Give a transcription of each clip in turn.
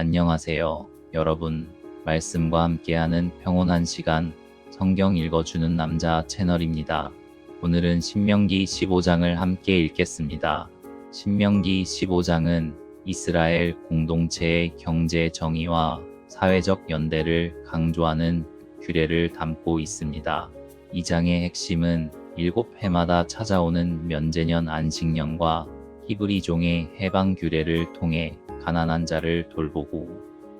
안녕하세요. 여러분, 말씀과 함께하는 평온한 시간, 성경 읽어주는 남자 채널입니다. 오늘은 신명기 15장을 함께 읽겠습니다. 신명기 15장은 이스라엘 공동체의 경제 정의와 사회적 연대를 강조하는 규례를 담고 있습니다. 이 장의 핵심은 일곱 해마다 찾아오는 면제년 안식년과 히브리 종의 해방 규례를 통해 가난한 자를 돌보고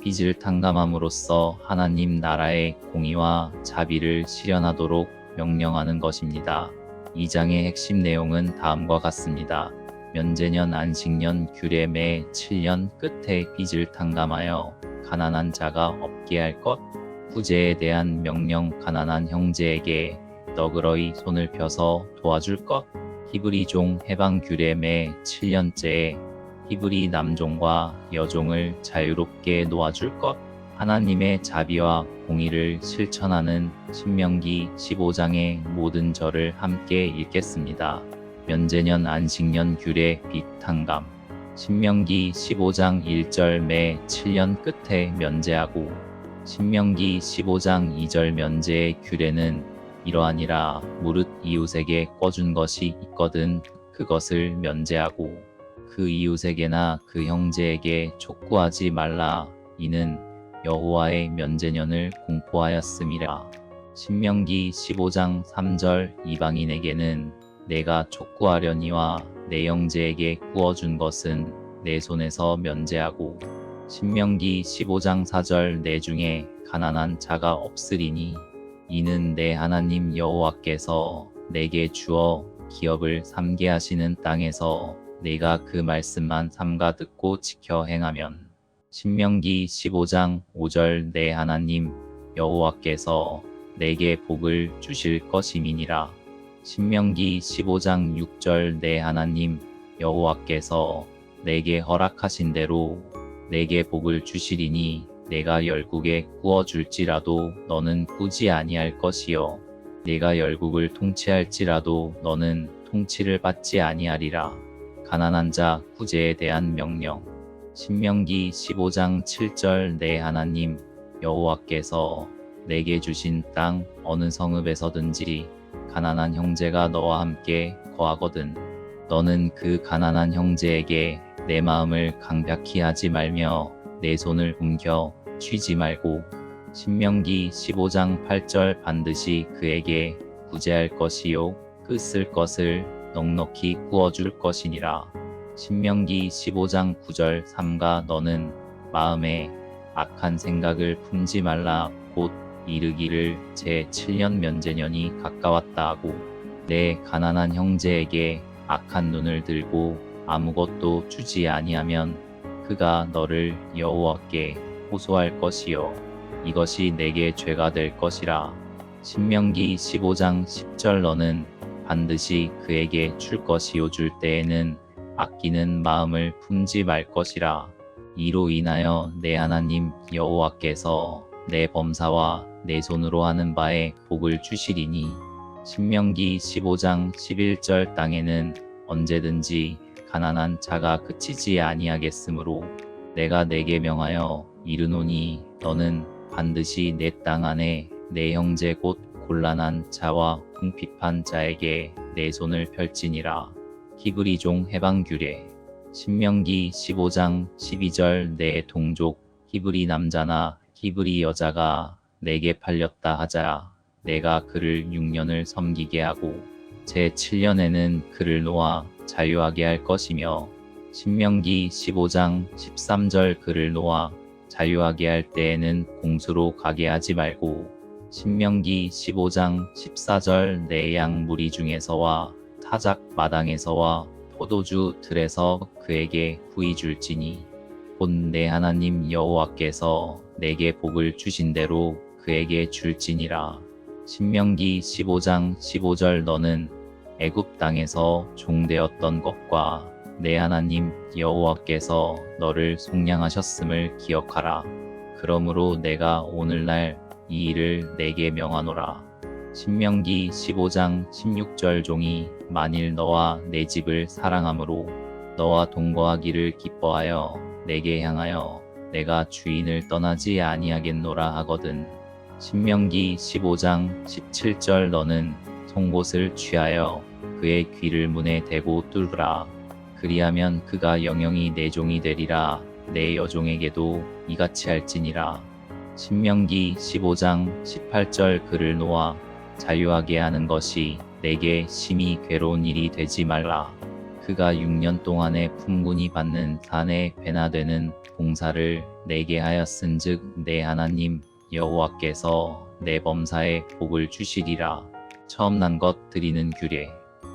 빚을 탕감함으로써 하나님 나라의 공의와 자비를 실현하도록 명령하는 것입니다. 이 장의 핵심 내용은 다음과 같습니다. 면제년 안식년 규례 매 7년 끝에 빚을 탕감하여 가난한 자가 없게 할 것, 후제에 대한 명령 가난한 형제에게 너그러이 손을 펴서 도와줄 것, 히브리종 해방 규례 매 7년째에 히브리 남종과 여종을 자유롭게 놓아줄 것, 하나님의 자비와 공의를 실천하는 신명기 15장의 모든 절을 함께 읽겠습니다. 면제년 안식년 규례 빚탕감 신명기 15장 1절 매 7년 끝에 면제하고 신명기 15장 2절 면제의 규례는 이러하니라 무릇 이웃에게 꿔준 것이 있거든 그것을 면제하고 그 이웃에게나 그 형제에게 촉구하지 말라. 이는 여호와의 면제년을 공포하였음이라. 신명기 15장 3절 이방인에게는 내가 촉구하려니와 내 형제에게 구워준 것은 내 손에서 면제하고 신명기 15장 4절 내 중에 가난한 자가 없으리니 이는 내 하나님 여호와께서 내게 주어 기업을 삼게 하시는 땅에서 내가 그 말씀만 삼가 듣고 지켜 행하면. 신명기 15장 5절 내 하나님 여호와께서 내게 복을 주실 것임이니라. 신명기 15장 6절 내 하나님 여호와께서 내게 허락하신 대로 내게 복을 주시리니 내가 열국에 구워 줄지라도 너는 꾸지 아니할 것이요. 내가 열국을 통치할지라도 너는 통치를 받지 아니하리라. 가난한 자 구제에 대한 명령. 신명기 15장 7절 내 하나님 여호와께서 내게 주신 땅 어느 성읍에서든지 가난한 형제가 너와 함께 거하거든. 너는 그 가난한 형제에게 내 마음을 강박히 하지 말며 내 손을 움켜 쥐지 말고 신명기 15장 8절 반드시 그에게 구제할 것이요 그쓸 것을 넉넉히 구워줄 것이니라. 신명기 15장 9절 3가 너는 마음에 악한 생각을 품지 말라. 곧 이르기를 제 7년 면제년이 가까웠다 하고. 내 가난한 형제에게 악한 눈을 들고 아무것도 주지 아니하면 그가 너를 여호와께 호소할 것이요. 이것이 내게 죄가 될 것이라. 신명기 15장 10절 너는 반드시 그에게 줄 것이요 줄 때에는 아끼는 마음을 품지 말 것이라. 이로 인하여 내 하나님 여호와께서 내 범사와 내 손으로 하는 바에 복을 주시리니. 신명기 15장 11절 땅에는 언제든지 가난한 자가 그치지 아니하겠으므로 내가 내게 명하여 이르노니 너는 반드시 내 땅 안에 내 형제 곧 곤란한 자와 궁핍한 자에게 내 손을 펼지니라. 히브리 종 해방 규례. 신명기 15장 12절 내 동족 히브리 남자나 히브리 여자가 내게 팔렸다 하자 내가 그를 6년을 섬기게 하고 제 7년에는 그를 놓아 자유하게 할 것이며 신명기 15장 13절 그를 놓아 자유하게 할 때에는 공수로 가게 하지 말고 신명기 15장 14절 내 양 무리 중에서와 타작 마당에서와 포도주 들에서 그에게 후이 줄지니. 곧 내 하나님 여호와께서 내게 복을 주신 대로 그에게 줄지니라. 신명기 15장 15절 너는 애굽 땅에서 종되었던 것과 내 하나님 여호와께서 너를 속량하셨음을 기억하라. 그러므로 내가 오늘날 이 일을 내게 명하노라. 신명기 15장 16절 종이 만일 너와 내 집을 사랑함으로 너와 동거하기를 기뻐하여 내게 향하여 내가 주인을 떠나지 아니하겠노라 하거든. 신명기 15장 17절 너는 송곳을 취하여 그의 귀를 문에 대고 뚫으라. 그리하면 그가 영영이 내 종이 되리라. 내 여종에게도 이같이 할지니라. 신명기 15장 18절 그를 놓아 자유하게 하는 것이 내게 심히 괴로운 일이 되지 말라. 그가 6년 동안에 품군이 받는 산에 배나 되는 봉사를 내게 하였은즉 내 하나님 여호와께서 내 범사에 복을 주시리라. 처음 난 것 드리는 규례.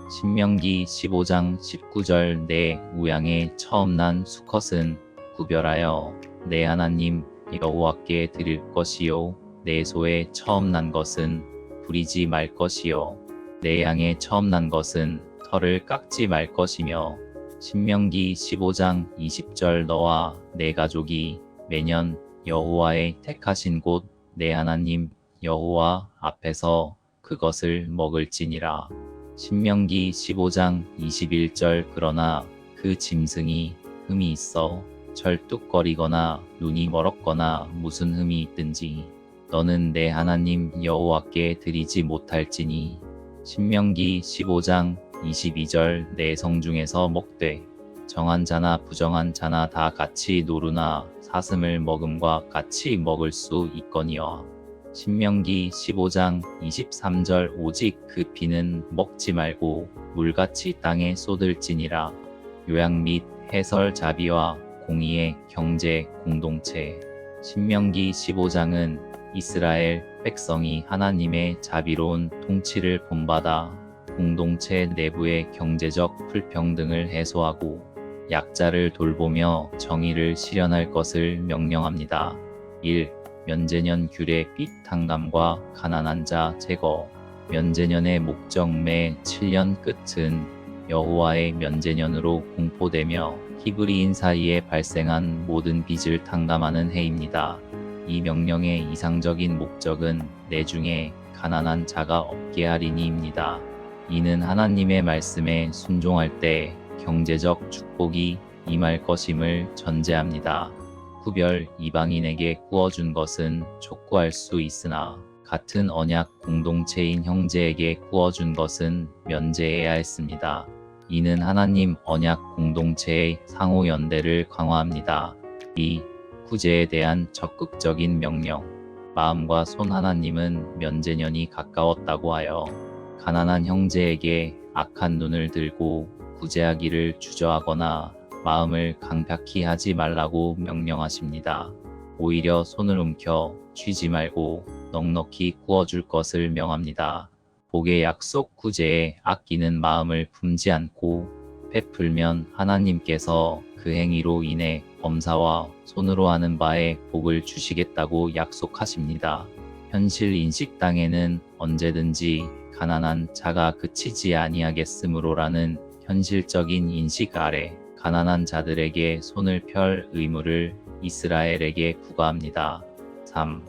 신명기 15장 19절 내 우양에 처음 난 수컷은 구별하여 내 하나님 여호와께 드릴 것이요 내 소에 처음 난 것은 부리지 말 것이요 내 양에 처음 난 것은 털을 깎지 말 것이며 신명기 15장 20절 너와 내 가족이 매년 여호와의 택하신 곳 내 하나님 여호와 앞에서 그것을 먹을지니라. 신명기 15장 21절 그러나 그 짐승이 흠이 있어 절뚝거리거나 눈이 멀었거나 무슨 흠이 있든지 너는 내 하나님 여호와께 드리지 못할지니 신명기 15장 22절 내 성중에서 먹되 정한 자나 부정한 자나 다 같이 노루나 사슴을 먹음과 같이 먹을 수 있거니와 신명기 15장 23절 오직 그 피는 먹지 말고 물같이 땅에 쏟을지니라 요약 및 해설 자비와 공의의 경제 공동체 신명기 15장은 이스라엘 백성이 하나님의 자비로운 통치를 본받아 공동체 내부의 경제적 불평등을 해소하고 약자를 돌보며 정의를 실현할 것을 명령합니다. 1. 면제년 규례 빚 탕감과 가난한 자 제거 면제년의 목적 매 7년 끝은 여호와의 면제년으로 공포되며 히브리인 사이에 발생한 모든 빚을 탕감하는 해입니다. 이 명령의 이상적인 목적은 내 중에 가난한 자가 없게 하리니입니다. 이는 하나님의 말씀에 순종할 때 경제적 축복이 임할 것임을 전제합니다. 구별 이방인에게 구워준 것은 촉구할 수 있으나 같은 언약 공동체인 형제에게 구워준 것은 면제해야 했습니다. 이는 하나님 언약 공동체의 상호 연대를 강화합니다. 2. 구제에 대한 적극적인 명령. 마음과 손 하나님은 면제년이 가까웠다고 하여 가난한 형제에게 악한 눈을 들고 구제하기를 주저하거나 마음을 강팍히 하지 말라고 명령하십니다. 오히려 손을 움켜 쥐지 말고 넉넉히 구워줄 것을 명합니다. 복의 약속 구제에 아끼는 마음을 품지 않고 베풀면 하나님께서 그 행위로 인해 범사와 손으로 하는 바에 복을 주시겠다고 약속하십니다. 현실 인식 땅에는 언제든지 가난한 자가 그치지 아니하겠으므로라는 현실적인 인식 아래 가난한 자들에게 손을 펼 의무를 이스라엘에게 부과합니다. 3.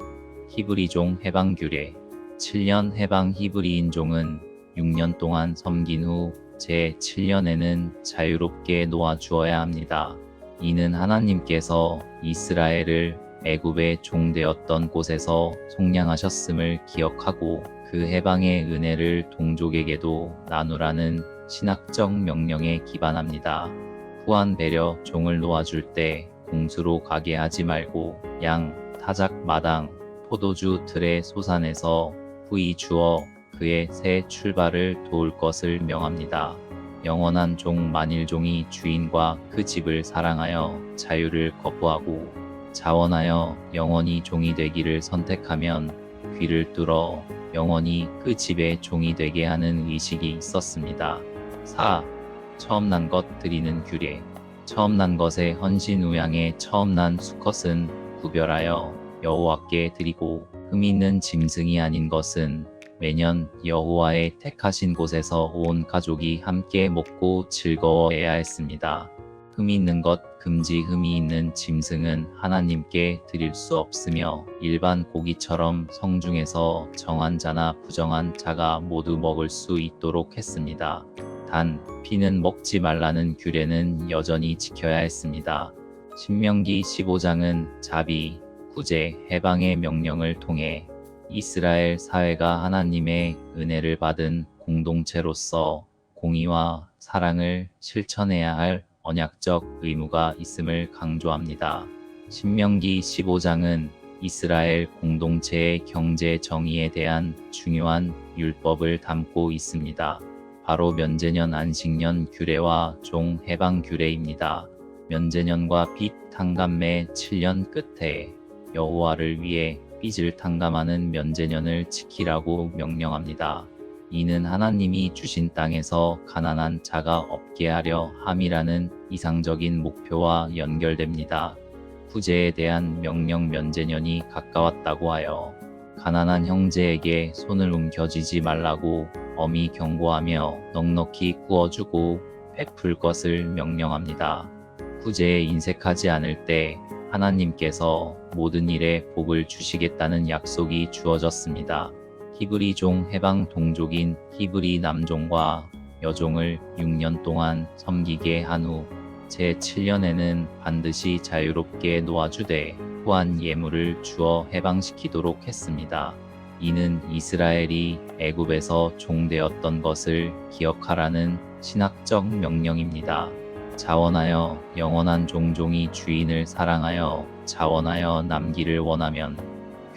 히브리종 해방 규례 7년 해방 히브리인 종은 6년 동안 섬긴 후 제 7년에는 자유롭게 놓아주어야 합니다. 이는 하나님께서 이스라엘을 애굽의 종되었던 곳에서 속량하셨음을 기억하고 그 해방의 은혜를 동족에게도 나누라는 신학적 명령에 기반합니다. 후한 배려 종을 놓아줄 때 공수로 가게 하지 말고 양, 타작, 마당, 포도주 틀의 소산에서 후이 주어 그의 새 출발을 도울 것을 명합니다. 영원한 종 만일종이 주인과 그 집을 사랑하여 자유를 거부하고 자원하여 영원히 종이 되기를 선택하면 귀를 뚫어 영원히 그 집의 종이 되게 하는 의식이 있었습니다. 4. 처음 난 것 드리는 규례 처음 난 것의 헌신 우양에 처음 난 수컷은 구별하여 여호와께 드리고 흠 있는 짐승이 아닌 것은 매년 여호와의 택하신 곳에서 온 가족이 함께 먹고 즐거워해야 했습니다. 흠이 있는 것, 금지 흠이 있는 짐승은 하나님께 드릴 수 없으며 일반 고기처럼 성중에서 정한 자나 부정한 자가 모두 먹을 수 있도록 했습니다. 단, 피는 먹지 말라는 규례는 여전히 지켜야 했습니다. 신명기 15장은 자비, 구제, 해방의 명령을 통해 이스라엘 사회가 하나님의 은혜를 받은 공동체로서 공의와 사랑을 실천해야 할 언약적 의무가 있음을 강조합니다. 신명기 15장은 이스라엘 공동체의 경제 정의에 대한 중요한 율법을 담고 있습니다. 바로 면제년 안식년 규례와 종 해방 규례입니다. 면제년과 빚 탕감매 7년 끝에 여호와를 위해 빚을 탕감하는 면제년을 지키라고 명령합니다. 이는 하나님이 주신 땅에서 가난한 자가 없게 하려 함이라는 이상적인 목표와 연결됩니다. 후제에 대한 명령 면제년이 가까웠다고 하여 가난한 형제에게 손을 움켜쥐지 말라고 엄히 경고하며 넉넉히 구워주고 베풀 것을 명령합니다. 후제에 인색하지 않을 때 하나님께서 모든 일에 복을 주시겠다는 약속이 주어졌습니다. 히브리 종 해방 동족인 히브리 남종과 여종을 6년 동안 섬기게 한 후 제7년에는 반드시 자유롭게 놓아주되 후한 예물을 주어 해방시키도록 했습니다. 이는 이스라엘이 애굽에서 종되었던 것을 기억하라는 신학적 명령입니다. 자원하여 영원한 종종이 주인을 사랑하여 자원하여 남기를 원하면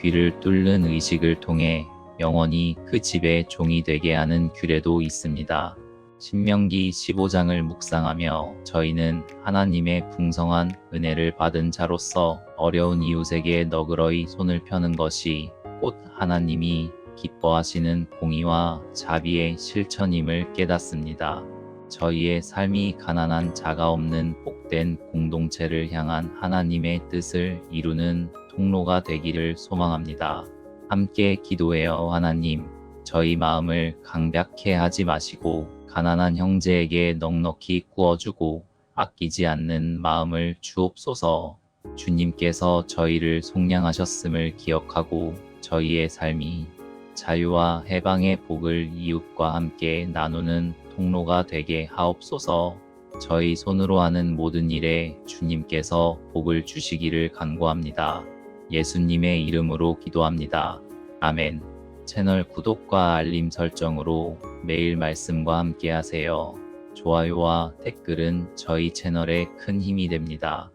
귀를 뚫는 의식을 통해 영원히 그 집의 종이 되게 하는 규례도 있습니다. 신명기 15장을 묵상하며 저희는 하나님의 풍성한 은혜를 받은 자로서 어려운 이웃에게 너그러이 손을 펴는 것이 곧 하나님이 기뻐하시는 공의와 자비의 실천임을 깨닫습니다. 저희의 삶이 가난한 자가 없는 복된 공동체를 향한 하나님의 뜻을 이루는 통로가 되기를 소망합니다. 함께 기도해요 하나님. 저희 마음을 강박해 하지 마시고 가난한 형제에게 넉넉히 구워주고 아끼지 않는 마음을 주옵소서. 주님께서 저희를 속량하셨음을 기억하고 저희의 삶이 자유와 해방의 복을 이웃과 함께 나누는 통로가 되게 하옵소서. 저희 손으로 하는 모든 일에 주님께서 복을 주시기를 간구합니다. 예수님의 이름으로 기도합니다. 아멘. 채널 구독과 알림 설정으로 매일 말씀과 함께 하세요. 좋아요와 댓글은 저희 채널에 큰 힘이 됩니다.